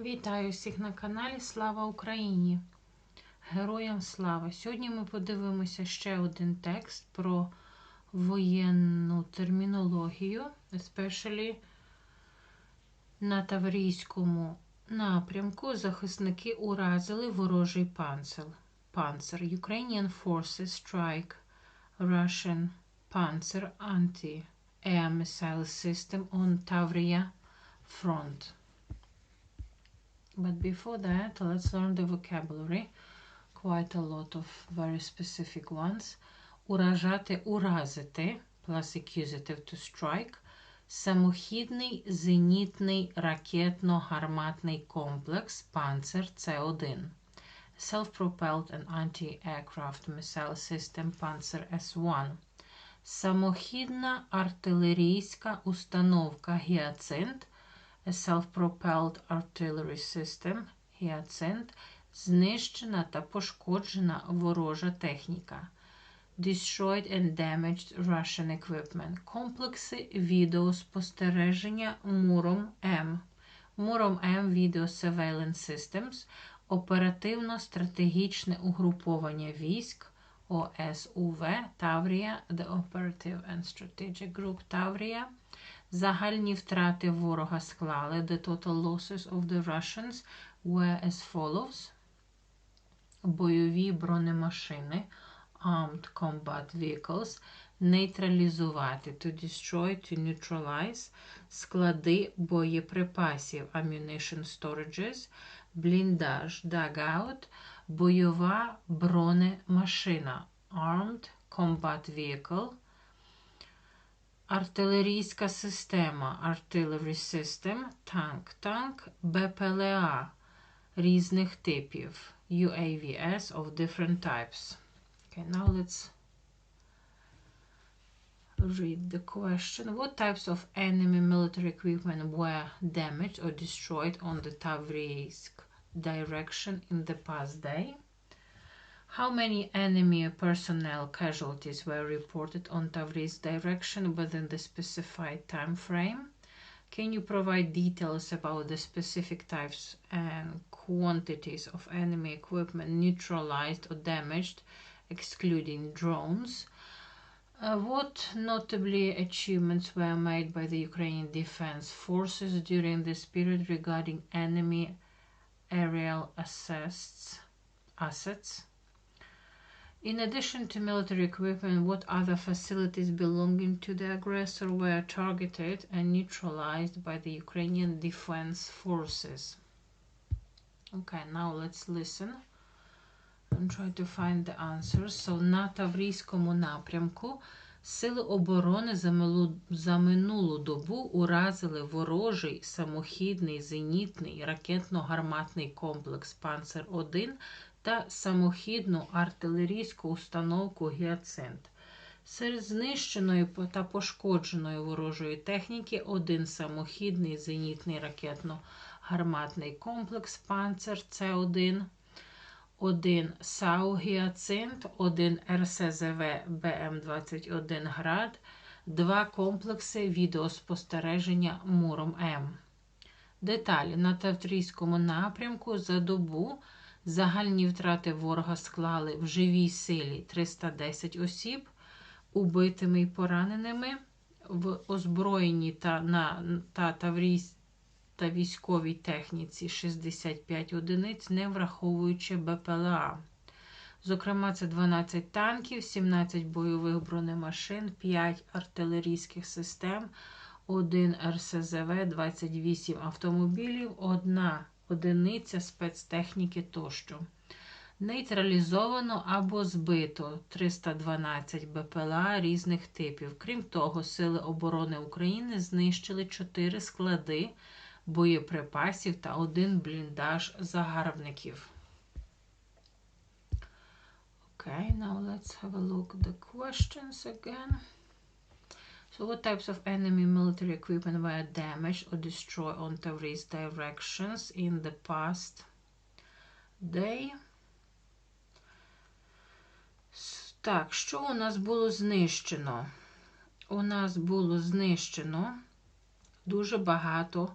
Вітаю всіх на каналі Слава Україні! Героям слава! Сьогодні ми подивимося ще один текст про воєнну термінологію, especially на Таврійському напрямку захисники уразили ворожий панцир. Панцир. Ukrainian forces strike Russian Panzer anti-air missile system on Tavria front. But before that, let's learn the vocabulary. Quite a lot of very specific ones. Уражати, уразити, plus accusative to strike. Самохідний зенітний ракетно-гарматний комплекс Панцер С1. Self-propelled and anti-aircraft missile system Panzer S1. Самохідна артилерійська установка Гіацинт a self-propelled artillery system Hyacinth, знищена та пошкоджена ворожа техніка. Destroyed and damaged Russian equipment. Комплекси відеоспостереження Муром М. Муром М Video Surveillance Systems. Оперативно-стратегічне угруповання військ ОСУВ Таврія, The Operative and Strategic Group Таврія. Загальні втрати ворога склали. The total losses of the Russians were as follows. Бойові бронемашини, armed combat vehicles, нейтралізувати, to destroy, to neutralize, склади боєприпасів, ammunition storages, бліндаж, dugout, бойова бронемашина, armed combat vehicle, Артилерійська система Artillery System, танк, танк, БПЛА різних типів. UAVS of different types. Okay, now let's read the question. What types of enemy military equipment were damaged or destroyed on the Tavrisk direction in the past day? How many enemy personnel casualties were reported on Tabriz direction within the specified time frame? Can you provide details about the specific types and quantities of enemy equipment neutralized or damaged, excluding drones? Uh, what notably achievements were made by the Ukrainian Defense Forces during this period regarding enemy aerial assets? assets? In addition to military equipment, what other facilities belonging to the aggressor were targeted and neutralized by the Ukrainian Defense Forces? Okay, now let's listen and try to find the answers. So, на Таврійському напрямку Сили оборони за, милу, за минулу добу уразили ворожий самохідний зенітний ракетно-гарматний комплекс Панцер-1 та самохідну артилерійську установку Гіацинт. Серед знищеної та пошкодженої ворожої техніки один самохідний зенітний ракетно-гарматний комплекс Панцер С1, один САУ Гіацинт, один РСЗВ БМ-21 Град, два комплекси відеоспостереження Муром М. Деталі на Тавтрійському напрямку за добу. Загальні втрати ворога склали в живій силі 310 осіб, убитими і пораненими, в озброєнні та на та, таврій, та військовій техніці 65 одиниць, не враховуючи БПЛА. Зокрема, це 12 танків, 17 бойових бронемашин, 5 артилерійських систем, 1 РСЗВ, 28 автомобілів, 1 одиниця спецтехніки тощо. Нейтралізовано або збито 312 БПЛА різних типів. Крім того, Сили оборони України знищили 4 склади боєприпасів та один бліндаж загарбників. Okay, now let's have a look at the questions again. So, what types of enemy military equipment were damaged or destroyed on Tabriz directions in the past day? Так, що у нас було знищено? У нас було знищено дуже багато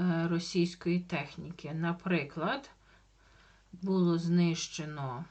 е, російської техніки. Наприклад, було знищено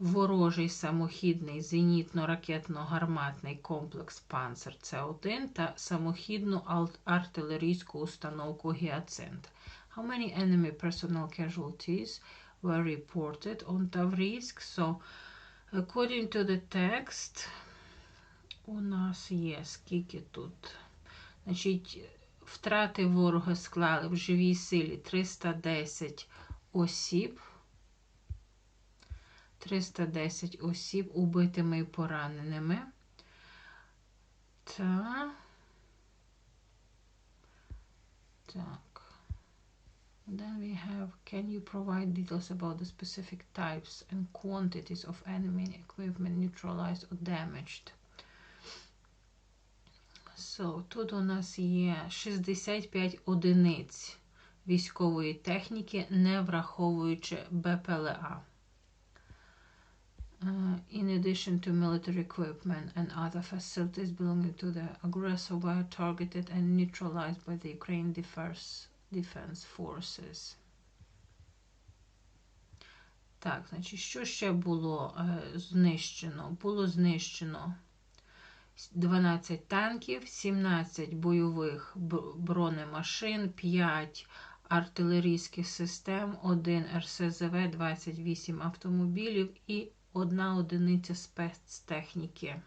ворожий самохідний зенітно-ракетно-гарматний комплекс Панцер С1 та самохідну артилерійську установку Гіацинт. How many enemy personnel casualties were reported on Таврійськ? So, according to the text, у нас є скільки тут? Значить, втрати ворога склали в живій силі 310 осіб. 310 осіб убитими і пораненими. Та. Так. Then we have, can you provide details about the specific types and quantities of enemy equipment neutralized or damaged? So, тут у нас є 65 одиниць військової техніки, не враховуючи БПЛА. Uh, in addition to military equipment and other facilities belonging to the aggressor were targeted and neutralized by the Ukraine Defense, Defense Forces. Так, значить, що ще було е, знищено? Було знищено 12 танків, 17 бойових бронемашин, 5 артилерійських систем, 1 РСЗВ, 28 автомобілів і одна одиниця спецтехніки.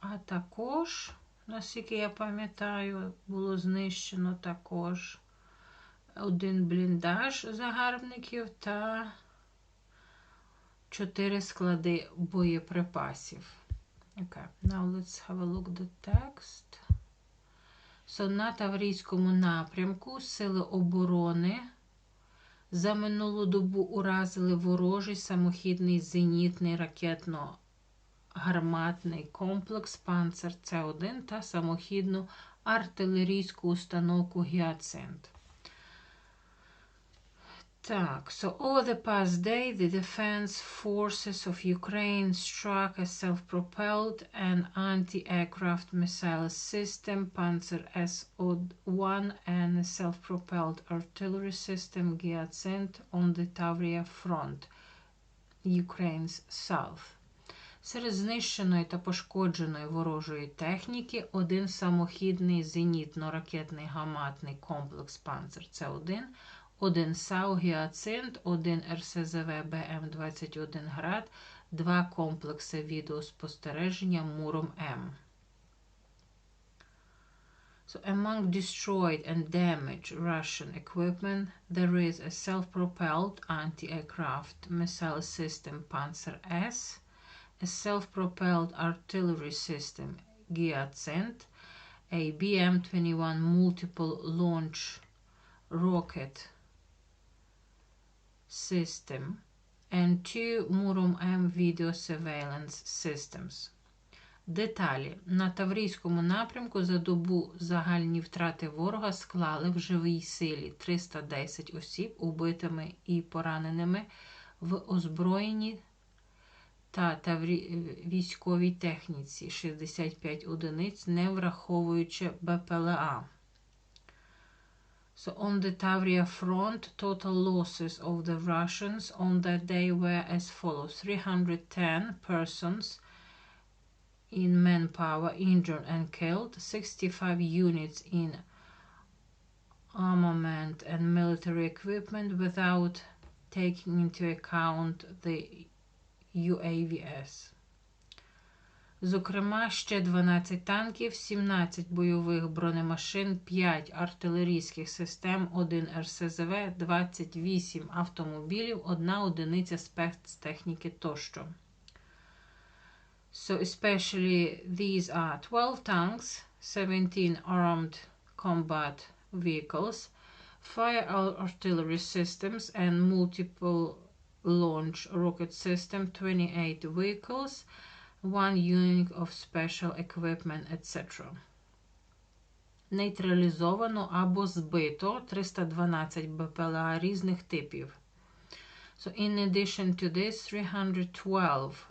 А також, наскільки я пам'ятаю, було знищено також один бліндаж загарбників та чотири склади боєприпасів. Okay, now let's have a look the text. So, на Таврійському напрямку Сили оборони за минулу добу уразили ворожий самохідний зенітний ракетно-гарматний комплекс Панцер С1 та самохідну артилерійську установку Гіацинт. Так, so over the past day, the defense forces of Ukraine struck a self-propelled and anti-aircraft missile system Panzer S-1 and a self-propelled artillery system Giatsint on the Tavria front, Ukraine's south. Серед знищеної та пошкодженої ворожої техніки один самохідний зенітно-ракетний гаматний комплекс Панцер С1 один САУ Гіацинт, один РСЗВ БМ-21 Град, два комплекси відеоспостереження Муром М. So among destroyed and damaged Russian equipment, there is a self-propelled anti-aircraft missile system Panzer S, a self-propelled artillery system Giatsint, a BM-21 multiple launch rocket system and two Murom M Video Surveillance Systems. Деталі. На Таврійському напрямку за добу загальні втрати ворога склали в живій силі 310 осіб, убитими і пораненими в озброєнні та таврі... військовій техніці 65 одиниць, не враховуючи БПЛА. So on the Tavria front, total losses of the Russians on that day were as follows. 310 persons in manpower injured and killed, 65 units in armament and military equipment without taking into account the UAVs. Зокрема, ще 12 танків, 17 бойових бронемашин, 5 артилерійських систем, 1 РСЗВ, 28 автомобілів, 1 одиниця спецтехніки тощо. So especially these are 12 tanks, 17 armed combat vehicles, fire artillery systems and multiple launch rocket system, 28 vehicles, one unit of special equipment, etc. Нейтралізовано або збито 312 БПЛА різних типів. So, in addition to this, 312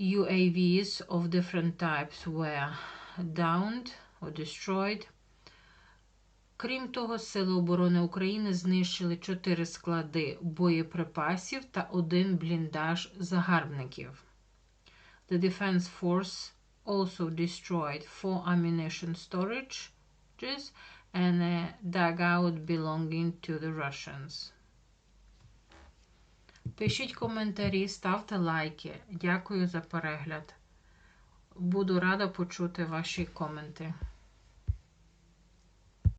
UAVs of different types were downed or destroyed. Крім того, Сили оборони України знищили чотири склади боєприпасів та один бліндаж загарбників. The Defense Force also destroyed four ammunition storages and a dugout belonging to the Russians. Пишіть коментарі, ставте лайки. Дякую за перегляд. Буду рада почути ваші коменти.